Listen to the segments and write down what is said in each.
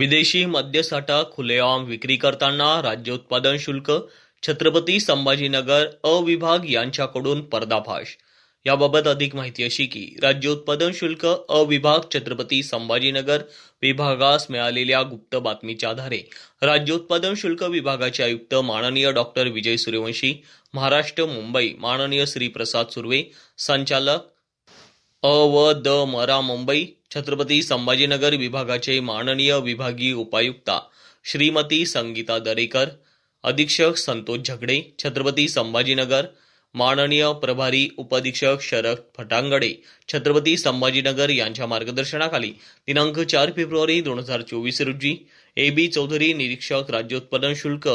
विदेशी मद्यसाठा खुलेआम विक्री करताना राज्य उत्पादन शुल्क छत्रपती संभाजीनगर अ विभाग यांच्याकडून पर्दाफाश. याबाबत अधिक माहिती अशी की राज्य उत्पादन शुल्क अ विभाग छत्रपती संभाजीनगर विभागास मिळालेल्या गुप्त बातमीच्या आधारे. राज्य उत्पादन शुल्क विभागाचे आयुक्त माननीय डॉक्टर विजय सूर्यवंशी महाराष्ट्र मुंबई माननीय श्री प्रसाद सुर्वे संचालक अ व द मरा मुंबई छत्रपती संभाजीनगर विभागाचे माननीय विभागीय उपायुक्ता श्रीमती संगीता दरेकर अधीक्षक संतोष झगडे छत्रपती संभाजीनगर माननीय प्रभारी उपअधीक्षक शरद फटांगडे छत्रपती संभाजीनगर यांच्या मार्गदर्शनाखाली दिनांक चार फेब्रुवारी दोन हजार चोवीस रोजी ए बी चौधरी निरीक्षक राज्य उत्पादन शुल्क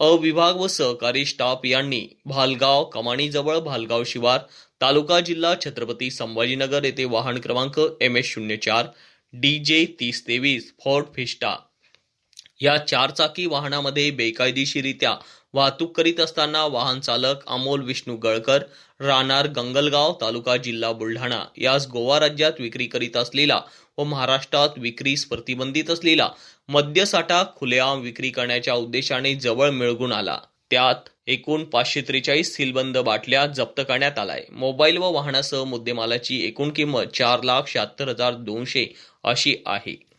अ विभाग व सहकारी स्टाफ यांनी भालगाव कमाणीजवळ भालगाव शिवार तालुका जिल्हा छत्रपती संभाजीनगर येथे वाहन क्रमांक एम एस शून्य चार डी जे तीस तेवीस फोर्ट फिस्टा या चारचाकी वाहनामध्ये बेकायदेशीरित्या वाहतूक करीत असताना वाहन चालक अमोल विष्णू गळकर राहणार गंगलगाव तालुका जिल्हा बुलढाणा यास गोवा राज्यात विक्री करीत असलेला व महाराष्ट्रात विक्रीस प्रतिबंधित असलेला मद्यसाठा खुलेआम विक्री करण्याच्या उद्देशाने जवळ मिळगून आला. त्यात एकूण पाचशे त्रेचाळीस सीलबंद बाटल्या जप्त करण्यात आलाय. मोबाईल व वाहनासह मुद्देमालाची एकूण किंमत चार लाख शहात्तर हजार दोनशे अशी आहे.